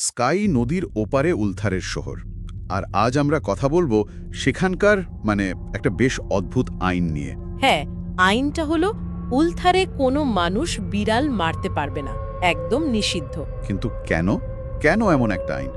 Sky নদীর ওপারে উলথারের শহর। আর আজ আমরা কথা বলব সেখানকার মানে একটা বেশ অদ্ভুত আইন নিয়ে। হ্যাঁ আইনটা হলো উলথারে কোনো মানুষ বিড়াল মারতে পারবে না। একদম নিষিদ্ধ। কিন্তু কেন? কেন এমন একটা আইন?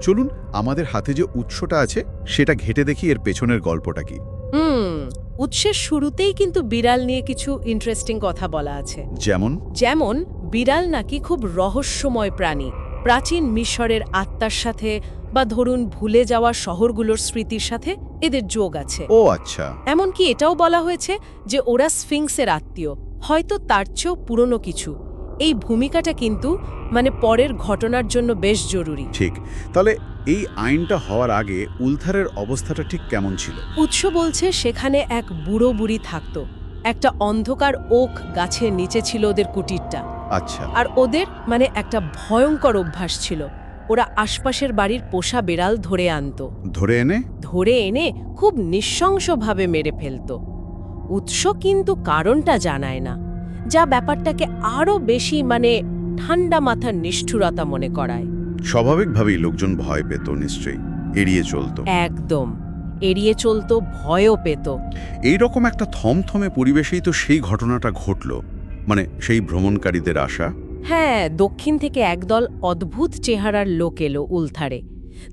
চলুন আমাদের হাতে যে উৎসটা আছে সেটা ঘেটে দেখি এর পেছনের গল্পটা কি। হুম উৎসের শুরুতেই কিন্তু বিড়াল নিয়ে কিছু ইন্টারেস্টিং কথা বলা আছে। যেমন? যেমন বিড়াল নাকি খুব রহস্যময় প্রাণী। প্রাচীন মিশরের আত্মার সাথে বা ধরুন ভুলে যাওয়া শহরগুলোর স্মৃতির সাথে এদের যোগ আছে। ও আচ্ছা। এমনকি এটাও বলা হয়েছে যে ওরা স্ফিংসের আত্মীয় হয়তো তার চেয়েও পুরনো কিছু। এই ভূমিকাটা কিন্তু মানে পরের ঘটনার জন্য বেশ জরুরি। ঠিক। তাহলে এই আইনটা হওয়ার আগে উলথারের অবস্থাটা ঠিক কেমন ছিল? উৎস বলছে সেখানে এক বুড়ো বুড়ি থাকত। একটা অন্ধকার ওক গাছের নিচে ছিল ওদের কুটিরটা। আচ্ছা। আর ওদের মানে একটা ভয়ঙ্কর অভ্যাস ছিল। ওরা আশপাশের বাড়ির পোষা বেড়াল ধরে আনতো। ধরে এনে? ধরে এনে খুব নিঃশংসভাবে মেরে ফেলত। উৎস কিন্তু কারণটা জানায় না যা ব্যাপারটাকে আরও বেশি মানে ঠান্ডা মাথার নিষ্ঠুরতা মনে করায়। স্বাভাবিকভাবেই লোকজন ভয় পেত নিশ্চয়ই। এড়িয়ে চলতো। একদম। এড়িয়ে চলতো ভয়ও পেত। এই রকম একটা থমথমে পরিবেশেই তো সেই ঘটনাটা ঘটল। মানে সেই ভ্রমণকারীদের আশা? হ্যাঁ দক্ষিণ থেকে একদল অদ্ভুত চেহারার লোক এলো উলথারে।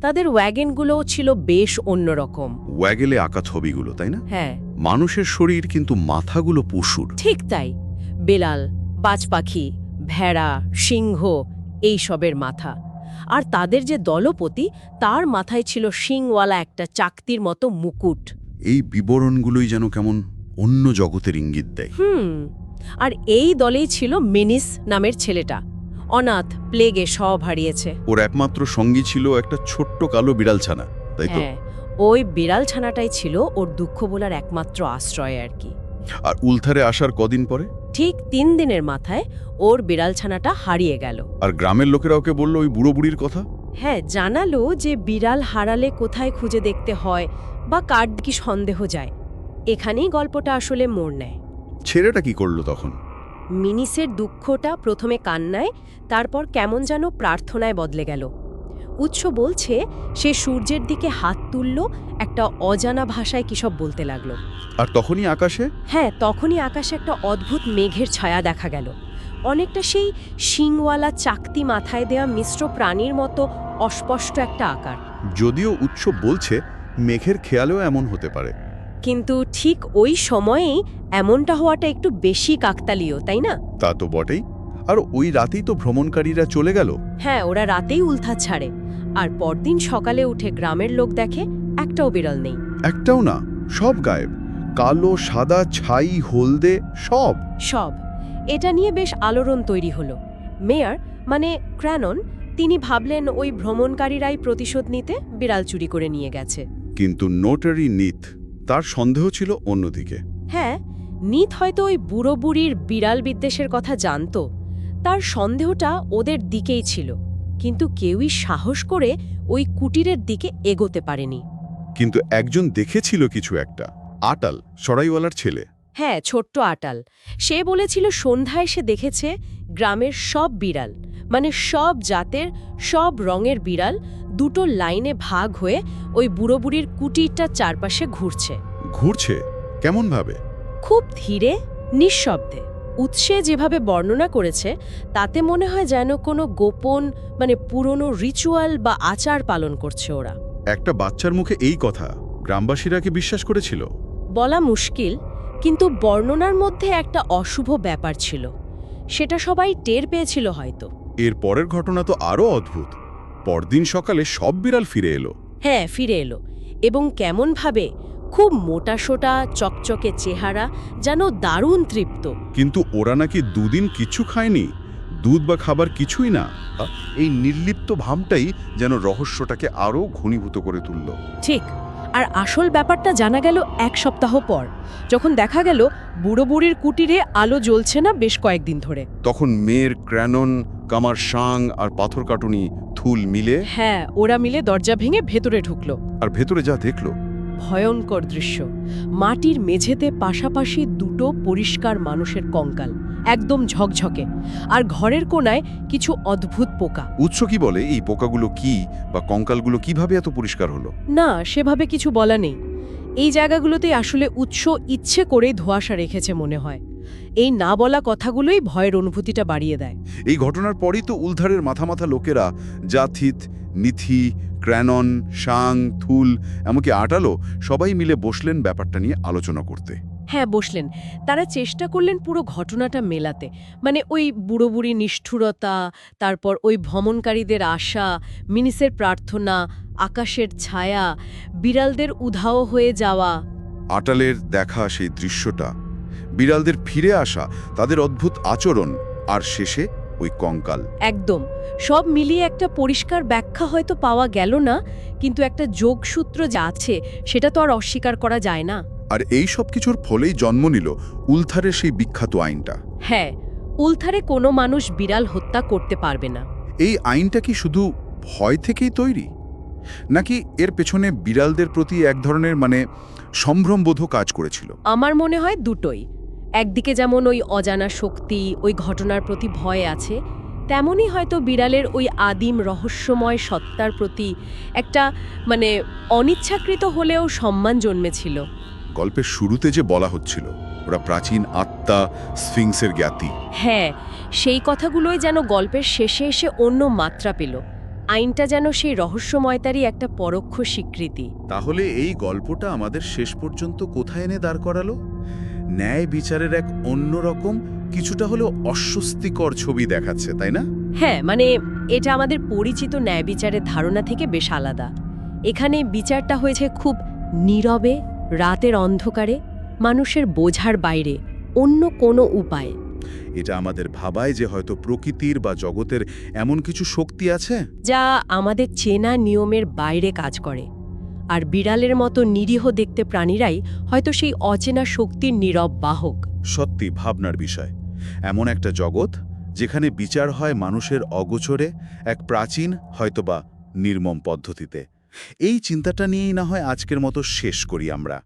তাদের ওয়াগেনগুলোও ছিল বেশ অন্যরকম। ওয়াগেলে আঁকা ছবিগুলো তাই না? হ্যাঁ। মানুষের শরীর কিন্তু মাথাগুলো পশুর ঠিক তাই। বেলাল বাজ পাখি ভেড়া সিংহ এই সবের মাথা। আর তাদের যে দলপতি তার মাথায় ছিল শিংওয়ালা একটা চাকতির মতো মুকুট। এই বিবরণগুলোই যেন কেমন অন্য জগতের ইঙ্গিত দেয়। হুম আর এই দলেই ছিল মেনিস নামের ছেলেটা। অনাথ প্লেগে সব হারিয়েছে। ওর একমাত্র সঙ্গী ছিল একটা ছোট্ট কালো বিড়াল ছানা তাই তো? হ্যাঁ ওই বিড়াল ছানাটাই ছিল ওর দুঃখ বলার একমাত্র আশ্রয় আর কি। আর উলথারে আসার কদিন পরে? ঠিক তিন দিনের মাথায় ওর বিড়াল ছানাটা হারিয়ে গেল। আর গ্রামের লোকেরা ওকে বলল ওই বুড়ো বুড়ির কথা? হ্যাঁ জানালো যে বিড়াল হারালে কোথায় খুঁজে দেখতে হয় বা কার কি সন্দেহ যায়। এখানেই গল্পটা আসলে মোড় নেয়। ছেলেটা কি করল তখন? মিনিসের দুঃখটা প্রথমে কান্নায় তারপর কেমন যেন প্রার্থনায় বদলে গেল। উৎস বলছে সে সূর্যের দিকে হাত তুলল একটা অজানা ভাষায় কিসব বলতে লাগল। আর তখনই আকাশে? হ্যাঁ তখনই আকাশে একটা অদ্ভুত মেঘের ছায়া দেখা গেল। অনেকটা সেই শিংওয়ালা চাকতি মাথায় দেয়া মিশ্র প্রাণীর মতো অস্পষ্ট একটা আকার। যদিও উৎস বলছে মেঘের খেয়ালেও এমন হতে পারে। কিন্তু ঠিক ওই সময়েই এমনটা হওয়াটা একটু বেশি কাকতালীয় তাই না? তা তো বটেই। আর ওই রাতেই তো ভ্রমণকারীরা চলে গেল? হ্যাঁ ওরা রাতেই উলথা ছাড়ে। আর পরদিন সকালে উঠে গ্রামের লোক দেখে একটাও বিড়াল নেই। একটাও না সব গায়েব। কালো সাদা ছাই হলদে সব। সব। এটা নিয়ে বেশ আলোড়ন তৈরি হলো। মেয়র মানে ক্র্যানন তিনি ভাবলেন ওই ভ্রমণকারীরাই প্রতিশোধ নিতে বিড়াল চুরি করে নিয়ে গেছে। কিন্তু নোটারি নিথ তার সন্দেহ ছিল অন্যদিকে। হ্যাঁ নিত হয়তো ওই বুড়ো বুড়ির বিড়াল বিদ্বেষের কথা জানতো। তার সন্দেহটা ওদের দিকেই ছিল। কিন্তু কেউই সাহস করে ওই কুটিরের দিকে এগোতে পারেনি। কিন্তু একজন দেখেছিল কিছু একটা। আটাল সরাইওয়ালার ছেলে। হ্যাঁ ছোট্ট আটাল। সে বলেছিল সন্ধ্যায় সে দেখেছে গ্রামের সব বিড়াল মানে সব জাতের সব রঙের বিড়াল দুটো লাইনে ভাগ হয়ে ওই বুড়ো বুড়ির কুটিরটার চারপাশে ঘুরছে। ঘুরছে? কেমন ভাবে খুব ধীরে নিঃশব্দে। উৎসে যেভাবে বর্ণনা করেছে তাতে মনে হয় যেন কোনো গোপন মানে পুরনো রিচুয়াল বা আচার পালন করছে ওরা। একটা বাচ্চার মুখে এই কথা গ্রামবাসীরা কি বিশ্বাস করেছিল? বলা মুশকিল কিন্তু বর্ণনার মধ্যে একটা অশুভ ব্যাপার ছিল। সেটা সবাই টের পেয়েছিল হয়তো। এর পরের ঘটনা তো আরও অদ্ভুত। পরদিন সকালে সব বিড়াল ফিরে এলো। হ্যাঁ ফিরে এলো। এবং কেমনভাবে খুব মোটাসোটা চকচকে চেহারা যেন দারুণ তৃপ্ত। কিন্তু ওরা নাকি দুদিন কিছু খায়নি? দুধ বা খাবার কিছুই না। এই নির্লিপ্ত ভাবটাই যেন রহস্যটাকে আরও ঘনীভূত করে তুলল। ঠিক। আর আসল ব্যাপারটা জানা গেল এক সপ্তাহ পর। যখন দেখা গেল বুড়ো বুড়ির কুটিরে আলো জ্বলছে না বেশ কয়েকদিন ধরে। তখন মেয়ের ক্র্যানন কামার সাং আর পাথর কাটুনি থুল মিলে হ্যাঁ ওরা মিলে দরজা ভেঙে ভেতরে ঢুকলো। আর ভেতরে যা দেখল ভয়ঙ্কর দৃশ্য। মাটির মেঝেতে পাশাপাশি দুটো পরিষ্কার মানুষের কঙ্কাল একদম ঝকঝকে। আর ঘরের কোনায় কিছু অদ্ভুত পোকা। উৎস কি বলে? এই পোকাগুলো কি বা কঙ্কালগুলো কীভাবে এত পরিষ্কার হলো? না সেভাবে কিছু বলা নেই। এই জায়গাগুলোতে আসলে উৎস ইচ্ছে করেই ধোয়াশা রেখেছে মনে হয়। এই না বলা কথাগুলোই ভয়ের অনুভূতিটা বাড়িয়ে দেয়। এই ঘটনার পরই তো উলধারের মাথা মাথা লোকেরা জাথিত নিথি ক্র্যানন শাং থুল এমনকি আটালো সবাই মিলে বসলেন ব্যাপারটা নিয়ে আলোচনা করতে। হ্যাঁ বসলেন। তারা চেষ্টা করলেন পুরো ঘটনাটা মেলাতে। মানে ওই বুড়ো বুড়ি নিষ্ঠুরতা তারপর ওই ভ্রমণকারীদের আশা মিনিসের প্রার্থনা আকাশের ছায়া বিড়ালদের উধাও হয়ে যাওয়া। আটালের দেখা সেই দৃশ্যটা বিড়ালদের ফিরে আসা তাদের অদ্ভুত আচরণ আর শেষে ওই কঙ্কাল। একদম। সব মিলিয়ে একটা পরিষ্কার ব্যাখ্যা হয়তো পাওয়া গেল না কিন্তু একটা যোগসূত্র যা আছে সেটা তো আর অস্বীকার করা যায় না। আর এই সব কিছুর ফলেই জন্ম নিল উলথারের সেই বিখ্যাত আইনটা। হ্যাঁ উলথারে কোনো মানুষ বিড়াল হত্যা করতে পারবে না। এই আইনটা কি শুধু ভয় থেকেই তৈরি? নাকি এর পেছনে বিড়ালদের প্রতি এক ধরনের মানে সম্ভ্রমবোধ কাজ করেছিল? আমার মনে হয় দুটোই। একদিকে যেমন ওই অজানা শক্তি ওই ঘটনার প্রতি ভয় আছে তেমনই হয়তো বিড়ালের ওই আদিম রহস্যময় সত্তার প্রতি একটা মানে অনিচ্ছাকৃত হলেও সম্মান জন্মেছিল। গল্পের শুরুতে যে বলা হচ্ছিল ওরা প্রাচীন আত্মা স্ফিংসের জ্ঞাতি। হ্যাঁ সেই কথাগুলোই যেন গল্পের শেষে এসে অন্য মাত্রা পেল। আইনটা যেন সেই রহস্যময়তারই একটা পরোক্ষ স্বীকৃতি। তাহলে এই গল্পটা আমাদের শেষ পর্যন্ত কোথায় এনে দাঁড় করালো? ন্যায় বিচারের এক অন্যরকম কিছুটা হলেও অস্বস্তিকর ছবি দেখাচ্ছে তাই না? হ্যাঁ মানে এটা আমাদের পরিচিত ন্যায় বিচারের ধারণা থেকে বেশ আলাদা। এখানে বিচারটা হয়েছে খুব নীরবে রাতের অন্ধকারে মানুষের বোঝার বাইরে অন্য কোনো উপায়। এটা আমাদের ভাবায় যে হয়তো প্রকৃতির বা জগতের এমন কিছু শক্তি আছে? যা আমাদের চেনা নিয়মের বাইরে কাজ করে। আর বিড়ালের মতো নিরীহ দেখতে প্রাণীরাই হয়তো সেই অচেনা শক্তির নীরব বাহক। সত্যি ভাবনার বিষয়। এমন একটা জগৎ যেখানে বিচার হয় মানুষের অগোচরে, এক প্রাচীন হয়তোবা নির্মম পদ্ধতিতে। এই চিন্তাটা নিয়েই না হয় আজকের মতো শেষ করি আমরা।